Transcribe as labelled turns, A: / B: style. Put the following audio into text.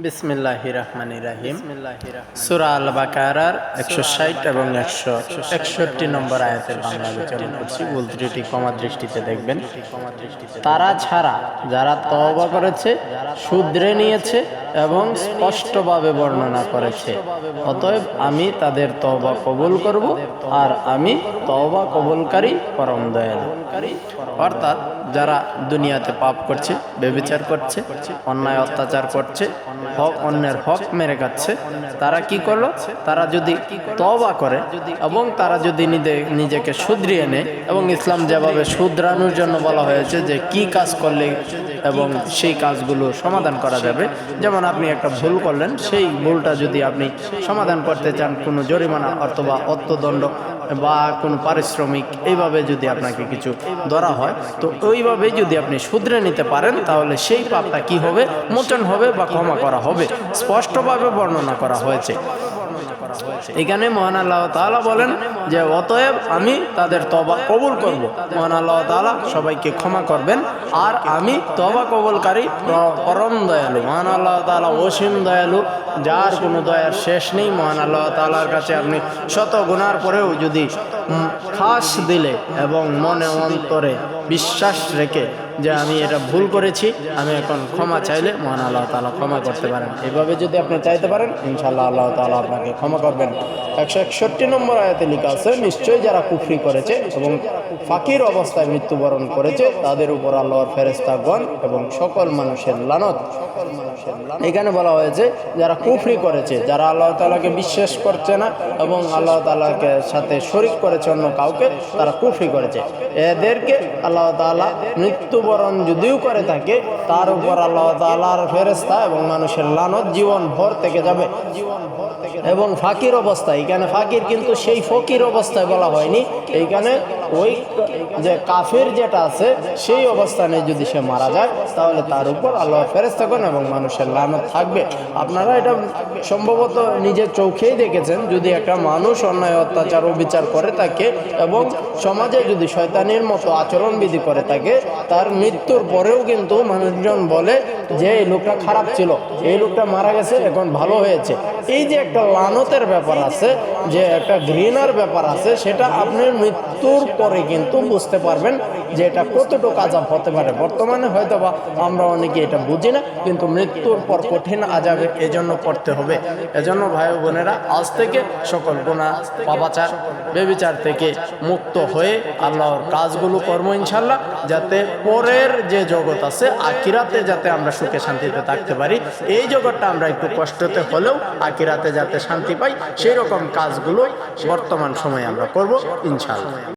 A: বিসমিল্লাহ রহমান রাহিম। সুরা আল বাকারার একশো ষাট এবং একশো একষট্টি নম্বর আয়াতের বাংলা আলোচনা করছি। ভুল ত্রুটি ক্ষমা দৃষ্টিতে দেখবেন। তারা ছাড়া যারা তওবা করেছে শুধরে নিয়েছে এবং স্পষ্টভাবে বর্ণনা করেছে। অতএব আমি তাদের তওবা কবুল করব আর আমি তওবা কবুলকারী পরম দয়ালু। অর্থাৎ যারা দুনিয়াতে পাপ করছে বেবিচার করছে অন্যায় অত্যাচার করছে হক, অন্যের হক মেরে খাচ্ছে। তারা কি করল? তারা যদি তবা করে এবং তারা যদি নিজে নিজেকে শুধরিয়ে নেয় এবং ইসলাম যেভাবে শুধরানোর জন্য বলা হয়েছে যে কি কাজ করলে এবং সেই কাজগুলো সমাধান করা যাবে। যেমন আপনি একটা ভুল করলেন, সেই ভুলটা যদি আপনি সমাধান করতে চান কোনো জরিমানা অথবা অর্থদণ্ড বা কোনো পারিশ্রমিক, এইভাবে যদি আপনাকে কিছু ধরা হয়, তো ওইভাবে যদি আপনি শুধরে নিতে পারেন, তাহলে সেই পাপটা কি হবে? মোচন হবে বা ক্ষমা করা হবে। স্পষ্টভাবে বর্ণনা করা হয়েছে। এখানে মহান আল্লাহ তালা বলেন যে, অতএব আমি তাদের তবা কবুল করব। মহান আল্লাহ তালা সবাইকে ক্ষমা করবেন। আর আমি তবা কবুলকারী পরম দয়ালু। মহান আল্লাহ তালা অসীম দয়ালু। যার কোনো দয়ার শেষ নেই। মহান আল্লাহ তালার কাছে আপনি শত গুনার পরেও যদি খাস দিলে এবং মনে অন্তরে বিশ্বাস রেখে যে আমি এটা ভুল করেছি, আমি এখন ক্ষমা চাইলে মহান আল্লাহ তাআলা ক্ষমা করতে পারেন। এভাবে যদি আপনি চাইতে পারেন ইনশাল্লাহ আল্লাহ তাআলা আপনাকে ক্ষমা করবেন। একশো একষট্টি নম্বর আয়াতে লেখা আছে, নিশ্চয়ই যারা কুফরি করেছে এবং ফাঁকির অবস্থায় মৃত্যুবরণ করেছে, তাদের উপর আল্লাহর ফেরেস্তাগণ এবং সকল মানুষের লানত। এখানে বলা হয়েছে, যারা কুফরি করেছে, যারা আল্লাহ তালাকে বিশ্বাস করছে না এবং আল্লাহ তাআলাকে সাথে শরিক করেছে অন্য কাউকে, তারা কুফরি করেছে। এদেরকে আল্লাহ তালা মৃত্যুবরণ যদিও করে থাকে, তার উপর আল্লাহ তালার ফেরেস্তা এবং মানুষের লানত জীবন ভর থেকে যাবে। এবং ফাকির অবস্থা। এখানে ফাকির কিন্তু সেই ফকির অবস্থায় বলা হয়নি। এইখানে ওই যে কাফের যেটা আছে, সেই অবস্থানে যদি সে মারা যায়, তাহলে তার উপর আল্লাহ ফেরেস্তাগণ এবং মানুষের লানত থাকবে। আপনারা এটা সম্ভবত নিজের চোখেই দেখেছেন। যদি একটা মানুষ অন্যায় অত্যাচার ও বিচার করে থাকে এবং সমাজে যদি শয়তানের মতো আচরণবিধি করে থাকে, তার মৃত্যুর পরেও কিন্তু মানুষজন বলে যে, এই লোকটা খারাপ ছিল। এই লোকটা মারা গেছে, এখন ভালো হয়েছে। এই যে একটা লানতের ব্যাপার আছে, যে একটা ঘৃণার ব্যাপার আছে, সেটা আপনি মৃত্যুর পরে কিন্তু বুঝতে পারবেন যে এটা কতটুকু আজাব হতে পারে। বর্তমানে হয়তো বা আমরা অনেকে এটা বুঝি না, কিন্তু মৃত্যুর পর কঠিন আজাবে এজন্য করতে হবে। এজন্য ভাই বোনেরা আজ থেকে সকল গুণা পাপাচার বেবিচার থেকে মুক্ত হয়ে আল্লাহর কাজগুলো কর্ম ইনশাল্লাহ যাতে পরের যে জগৎ আছে আকিরাতে যাতে আমরা সুখে শান্তিতে থাকতে পারি। এই জগৎটা আমরা একটু কষ্টতে হলেও আকিরাতে যাতে শান্তি পাই সেই রকম কাজগুলোই বর্তমান সময়ে আমরা করব ইনশাল্লাহ